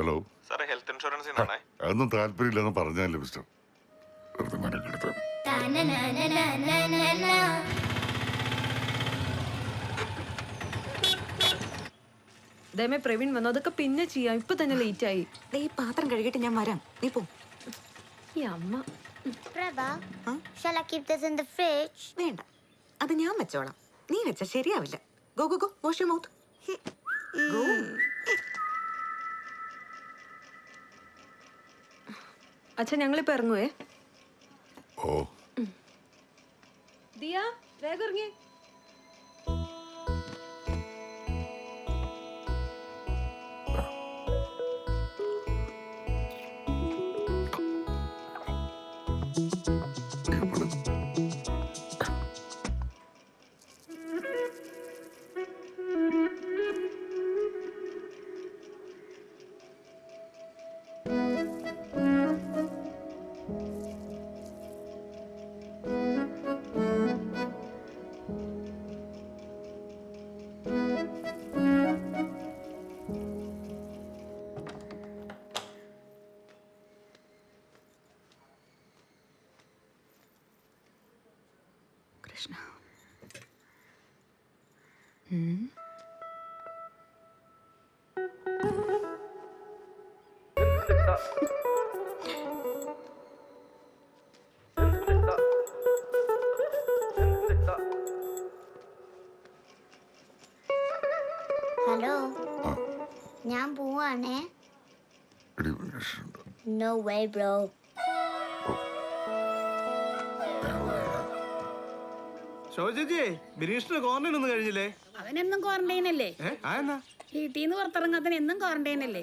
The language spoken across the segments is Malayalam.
ഹലോ. സാറേ ഹെൽത്ത് ഇൻഷുറൻസ് അതൊന്നും താല്പര്യമില്ലെന്ന് പറഞ്ഞാലേ മിസ്റ്റർ? വെറുതെ മെനക്കെടുത്ത് ദയമേ പ്രവീൺ വന്നു. അതൊക്കെ പിന്നെ ചെയ്യാം. ഇപ്പൊ തന്നെ ലേറ്റ് ആയി. ദേ, ഈ പാത്രം കഴുകിട്ട് ഞാൻ വരാം. നീ പോ. ഈ അമ്മ. Prabha, shall I keep this in the fridge? വേണ്ട. അത് ഞാൻ വെച്ചോളാം. നീ വെച്ച ശരിയാവില്ല. Go go go. Wash you mouth അച്ഛൻ ഞങ്ങളിപ്പോ ഇറങ്ങുവേ. ഓ. ദിയ വേഗം ഇറങ്ങിയേ. കൃഷ്ണ ഹലോ ഞാൻ പോവാണേ എടി മനുഷ്യനുണ്ട് നോ ക്വാറന്റൈൻ ഒന്നും കഴിഞ്ഞില്ലേ? അവനെന്നും ക്വാറന്റൈൻ അല്ലേ? ഏ ആ എന്നാ വീട്ടിൽ നിന്ന് പുറത്തിറങ്ങാത്തന് എന്നും ക്വാറന്റൈൻ അല്ലേ?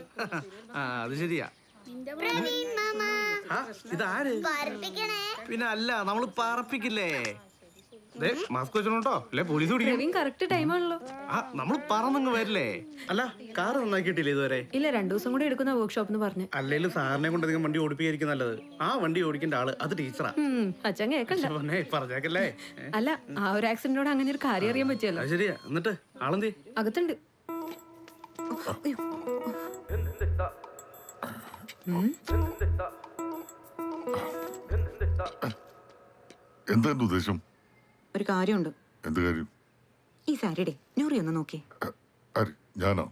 ആ അത് ശരിയാ. നിന്റെ പ്രവീൺ മാമ. ആ ഇതാര്? പറപ്പിക്കണേ പിന്നെ അല്ല നമ്മൾ പാറപ്പിക്കില്ലേ? ദേ മാസ്ക് വെച്ചോട്ടോ അല്ലേ പോലീസ് പിടിക്കും? പ്രവീൺ കറക്റ്റ് ടൈമാണല്ലോ ആ നമ്മൾ പറന്നങ്ങ് വരില്ലേ? അല്ല കാർ നന്നാക്കിയിട്ടില്ലേ ഇതുവരെ? ഇല്ല രണ്ടു ദിവസം കൂടി എടുക്കുന്ന വർക്ക്ഷോപ്പ് എന്ന് പറഞ്ഞു. അല്ലെങ്കിലും സാറിനെ കൊണ്ട് അധികം വണ്ടി ഓടിപ്പിക്കായിരിക്കും നല്ലത്. ആ വണ്ടി ഓടിക്കേണ്ട ആൾ അത് ടീച്ചറാ ഉം, അച്ഛൻ കേക്കണ്ട. പൊന്നെ പറഞ്ഞേക്കല്ലേ? അല്ല ആ ഒരു ആക്സിഡന്റോട് അങ്ങനെ ഒരു കാര്യം അറിയാൻ പറ്റിയല്ലോ ശരിയാ. എന്നിട്ട് ആളെന്തേ? അകത്തുണ്ട്. അയ്യോ. എന്താ എന്റെ ഉദ്ദേശം? ഒരു കാര്യമുണ്ട്. എന്ത് കാര്യം? ഈ സാരിയുടെ നൂറി ഒന്ന് നോക്കി. ഞാനോ?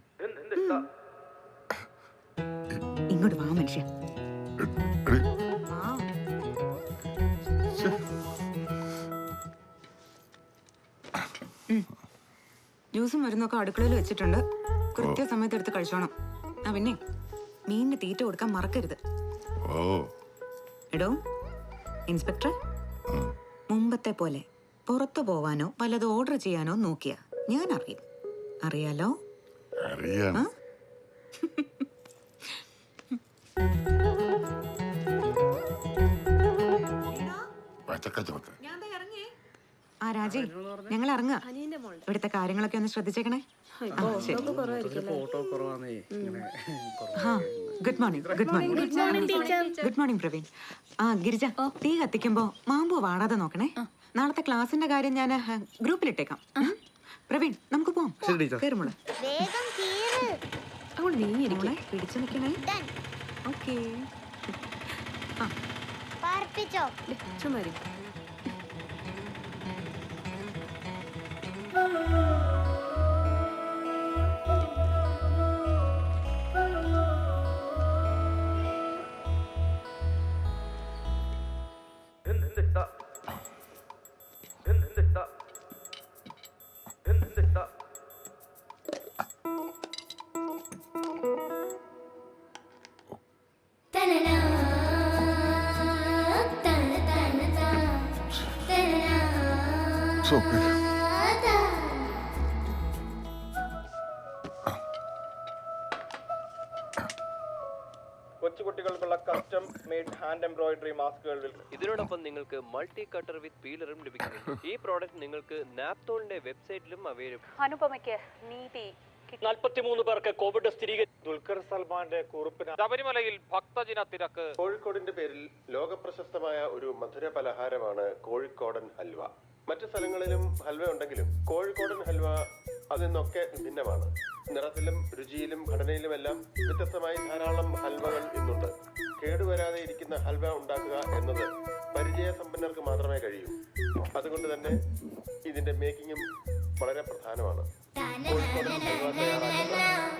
ഇങ്ങോട്ട് വാ മനുഷ്യ. ജ്യൂസും മരുന്നൊക്കെ അടുക്കളയിൽ വെച്ചിട്ടുണ്ട്. കൃത്യസമയത്ത് എടുത്ത് കഴിച്ചോണം. ആ പിന്നെ. മീനിന് തീറ്റ കൊടുക്കാൻ മറക്കരുത്. എടോ ഇൻസ്പെക്ടർ മുമ്പത്തെ പോലെ. പുറത്തു പോവാനോ വല്ലത് ഓർഡർ ചെയ്യാനോ നോക്കിയ. ഞാൻ അറിയും അറിയാലോ? അറിയാം. ആ? രാജേ ഞങ്ങൾ ഇറങ്ങുക. ഇവിടുത്തെ കാര്യങ്ങളൊക്കെ ഒന്ന് ശ്രദ്ധിച്ചേക്കണേ. ആ, ശരി. ഫോട്ടോ കുറവാന്നേ. ഇങ്ങനെ ആ good morning good morning good morning good morning Praveen. ആ ഗിരിജ തീ കത്തിക്കുമ്പോ മാമ്പു വാടാതെ നോക്കണേ. നാളത്തെ ക്ലാസിന്റെ കാര്യം ഞാൻ ഗ്രൂപ്പിലിട്ടേക്കാം? പ്രവീൺ നമുക്ക് പോവാം. കയറുമോളെ വേഗം കീറ്. അങ്ങോട്ട് പിടിച്ചു നിൽക്കണേ. ഓക്കേ. ചുമ്മാ സോക്ക്. കൊച്ചുകുട്ടികൾക്കുള്ള കസ്റ്റം മെയ്ഡ് ഹാൻഡ് എംബ്രോയിഡറി മാസ്കുകൾ ഇതിനോടൊപ്പം നിങ്ങൾക്ക് മൾട്ടി കട്ടർ വിത്ത് പീലറും ലഭിക്കുന്നു. ഈ പ്രോഡക്റ്റ് നിങ്ങൾക്ക് നാപ്തോളിന്റെ വെബ്സൈറ്റിലും അവൈലബിൾ അനുപമയ്ക്ക് നീതി നാൽപ്പത്തിമൂന്ന് പേർക്ക് കോവിഡ് സ്ഥിരീകരിച്ചു. ദുൽഖർ സൽമാന്റെ കുറിപ്പിന് ശബരിമലയിൽ ഭക്തജന തിരക്ക്. കോഴിക്കോടിന്റെ പേരിൽ ലോകപ്രശസ്തമായ ഒരു മധുര പലഹാരമാണ് കോഴിക്കോടൻ ഹൽവ. മറ്റു സ്ഥലങ്ങളിലും ഹൽവ ഉണ്ടെങ്കിലും കോഴിക്കോടൻ ഹൽവ അതിൽ നിന്നൊക്കെ ഭിന്നമാണ്. നിറത്തിലും രുചിയിലും ഘടനയിലുമെല്ലാം വ്യത്യസ്തമായി ധാരാളം ഹൽവകൾ ഇന്നുണ്ട്. കേടുവരാതെ ഇരിക്കുന്ന ഹൽവ ഉണ്ടാക്കുക എന്നത് പരിചയസമ്പന്നർക്ക് മാത്രമേ കഴിയൂ. അതുകൊണ്ട് തന്നെ ഇതിന്റെ മേക്കിങ്ങും വളരെ പ്രധാനമാണ്. കോഴിക്കോടൻ ഹൽവ തയ്യാറാക്കാൻ